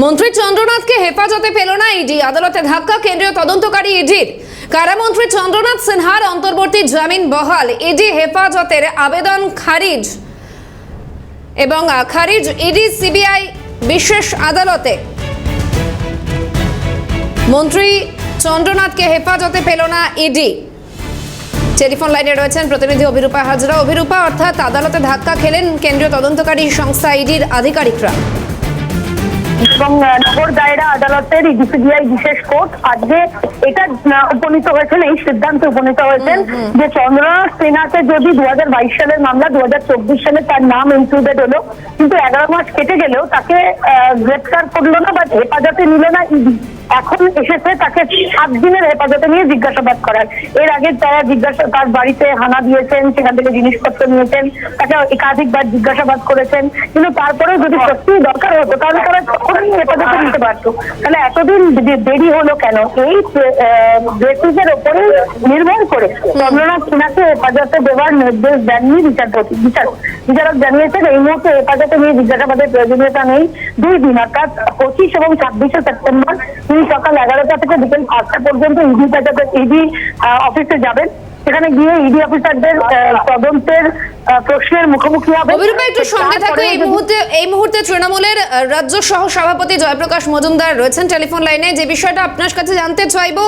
মন্ত্রী চন্দ্রনাথকে হেফাজতে পেল না ইডি। আদালতে ধাক্কা, কেন্দ্রীয় তদন্তকারী ইডির। কারামন্ত্রী চন্দ্রনাথ সিনহার অন্তর্বর্তী জামিন বহাল? ইডি হেফাজতের আবেদন খারিজ এবং খারিজ ইডি সিবিআই বিশেষ আদালতে। মন্ত্রী চন্দ্রনাথকে হেফাজতে পেল না ইডি। টেলিফোন লাইনে রয়েছেন প্রতিনিধি অভিরূপা হাজরা। অভিরূপা, অর্থাৎ আদালতে ধাক্কা খেলেন কেন্দ্রীয় তদন্তকারী সংস্থা ইডির আধিকারিকরা। এবং নগর দায়রা আদালতের ডিসিবিআই বিশেষ কোর্ট আজকে এটা উপনীত হয়েছেন এই সিদ্ধান্তে উপনীত হয়েছেন যে চন্দ্রনাথ সিনহাকে যদি দু সালের মামলা দু সালে তার নাম ইনক্লুডেড হলো কিন্তু এগারো মাস কেটে গেলেও তাকে গ্রেপ্তার করল না বা হেফাজতে নিল না ইডি। এখন এসেছে তাকে সাত দিনের হেফাজতে নিয়ে জিজ্ঞাসাবাদ করার। এর আগে তারা জিজ্ঞাসা তার বাড়িতে হানা দিয়েছেন সেখান থেকে জিনিসপত্র নিয়েছেন তাকে একাধিকবার জিজ্ঞাসাবাদ করেছেন কিন্তু তারপরে যদি সত্যি দরকার হতো তাহলে তারা তখনই হেফাজতে নিতে পারতো। তাহলে এতদিন দেরি হলো কেন? এই বেসিসের ওপরে নির্ভর করে চন্দ্রনাথ সিনহাকে হেফাজতে দেওয়ার নির্দেশ দেননি বিচারপতি বিচারক বিচারক জানিয়েছেন এই মুহূর্তে হেফাজতে নিয়ে জিজ্ঞাসাবাদের প্রয়োজনীয়তা নেই। দুই দিন অর্থাৎ পঁচিশ এবং ছাব্বিশে সেপ্টেম্বর তিনি সকাল এগারোটা থেকে বিকেল পাঁচটা পর্যন্ত ইডি হেফাজতে ইডি অফিসে যাবেন। সেখানে গিয়ে ইডি অফিসারদের তদন্তের প্রশ্নের মুখোমুখি হবে। অভিরূপা একটু সঙ্গে থাকো। এই মুহূর্তে এই মুহূর্তে তৃণমূলের রাজ্য সহ সভাপতি জয়প্রকাশ মজুমদার রয়েছেন টেলিফোন লাইনে। যে বিষয়টা আপনার কাছে জানতে চাইব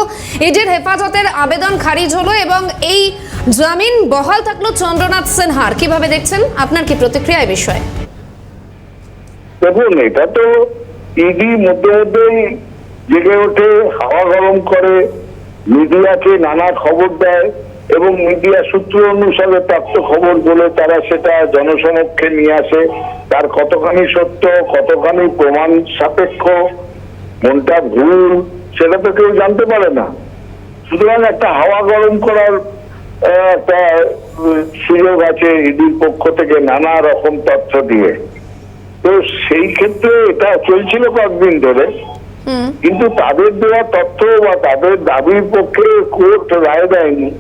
ইডির হেফাজতের আবেদন খারিজ হলো এবং এই জামিন বহাল থাকল চন্দ্রনাথ সিনহার। কীভাবে দেখছেন? আপনার কি প্রতিক্রিয়া এই বিষয়ে? দেখুন এটা তো ইডি মধ্যে মধ্যেই জেগে ওঠে হাওয়া গরম করে মিডিয়াকে নানা খবর দেয়। এবং মিডিয়া সূত্র অনুসারে প্রাপ্ত খবর বলে তারা সেটা জনসমক্ষে নিয়ে আসে। তার কতখানি সত্য কতখানি প্রমাণ সাপেক্ষ মনটা ভুল সেটা তো কেউ জানতে পারে না। সুতরাং একটা হাওয়া গরম করার একটা সুযোগ আছে ইডির পক্ষ থেকে নানা রকম তথ্য দিয়ে। তো সেই ক্ষেত্রে এটা চলছিল কয়েকদিন ধরে। কিন্তু তাদের দেওয়া তথ্য বা তাদের দাবির পক্ষে কোর্ট রায় দেয়নি।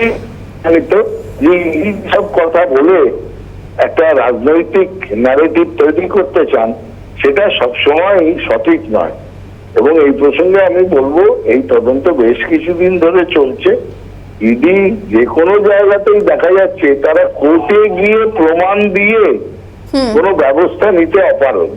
যে সব কথা বলে একটা রাজনৈতিক ন্যারেটিভ তৈরি করতে চান সেটা সবসময় সঠিক নয়। এবং এই প্রসঙ্গে আমি বলব এই তদন্ত বেশ কিছুদিন ধরে চলছে। ইডি যে কোনো জায়গাতেই দেখা যাচ্ছে তারা কোর্টে গিয়ে প্রমাণ দিয়ে কোনো ব্যবস্থা নিতে অপারগ।